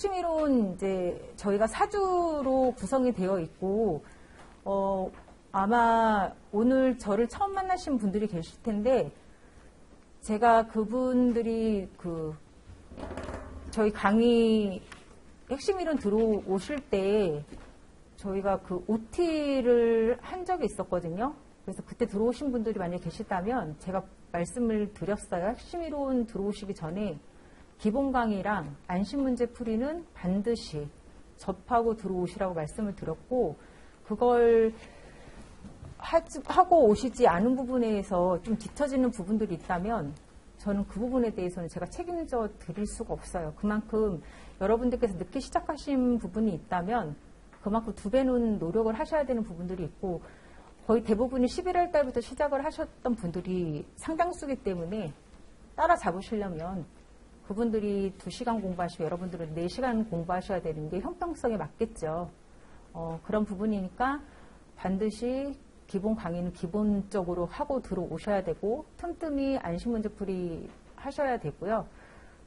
취미론 이제 저희가 사주로 구성이 되어 있고 어 아마 오늘 저를 처음 만나신 분들이 계실 텐데 제가 그분들이 그 저희 강의 핵심 이론 들어오실 때 저희가 그 OT를 한 적이 있었거든요. 그래서 그때 들어오신 분들이 만약에 계시다면 제가 말씀을 드렸어요. 핵심 이론 들어오시기 전에 기본 강의랑 안심 문제 풀이는 반드시 접하고 들어오시라고 말씀을 드렸고 그걸 하고 오시지 않은 부분에서 좀 뒤처지는 부분들이 있다면 저는 그 부분에 대해서는 제가 책임져 드릴 수가 없어요. 그만큼 여러분들께서 늦게 시작하신 부분이 있다면 그만큼 두 배는 노력을 하셔야 되는 부분들이 있고 거의 대부분이 11월 달부터 시작을 하셨던 분들이 상당수기 때문에 따라잡으시려면 그분들이 2시간 공부하시고 여러분들은 4시간 공부하셔야 되는 게 형평성에 맞겠죠. 어, 그런 부분이니까 반드시 기본 강의는 기본적으로 하고 들어오셔야 되고 틈틈이 안심 문제 풀이 하셔야 되고요.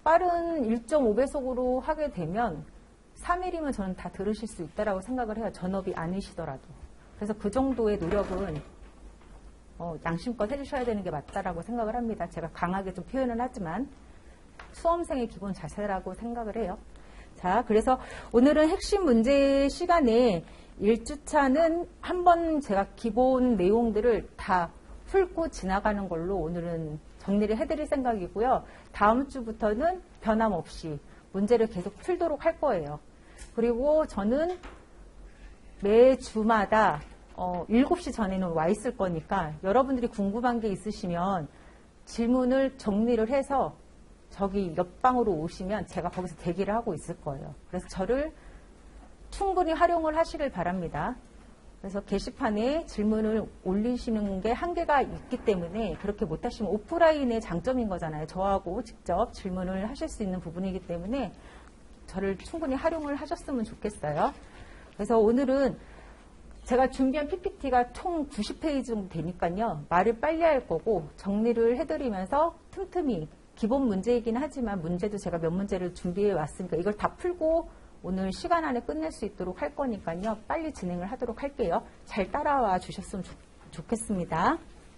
빠른 1.5배속으로 하게 되면 3일이면 저는 다 들으실 수 있다라고 생각을 해요. 전업이 아니시더라도. 그래서 그 정도의 노력은 어, 양심껏 해주셔야 되는 게 맞다라고 생각을 합니다. 제가 강하게 좀 표현을 하지만 수험생의 기본 자세라고 생각을 해요. 자, 그래서 오늘은 핵심 문제 시간에 1주차는 한번 제가 기본 내용들을 다 풀고 지나가는 걸로 오늘은 정리를 해드릴 생각이고요. 다음 주부터는 변함없이 문제를 계속 풀도록 할 거예요. 그리고 저는 매 주마다 어, 7시 전에는 와 있을 거니까 여러분들이 궁금한 게 있으시면 질문을 정리를 해서 저기 옆방으로 오시면 제가 거기서 대기를 하고 있을 거예요. 그래서 저를 충분히 활용을 하시길 바랍니다. 그래서 게시판에 질문을 올리시는 게 한계가 있기 때문에 그렇게 못하시면 오프라인의 장점인 거잖아요. 저하고 직접 질문을 하실 수 있는 부분이기 때문에 저를 충분히 활용을 하셨으면 좋겠어요. 그래서 오늘은 제가 준비한 PPT가 총 90페이지 정도 되니까요. 말을 빨리 할 거고 정리를 해드리면서 틈틈이 기본 문제이긴 하지만 문제도 제가 몇 문제를 준비해 왔으니까 이걸 다 풀고 오늘 시간 안에 끝낼 수 있도록 할 거니까요. 빨리 진행을 하도록 할게요. 잘 따라와 주셨으면 좋, 좋겠습니다.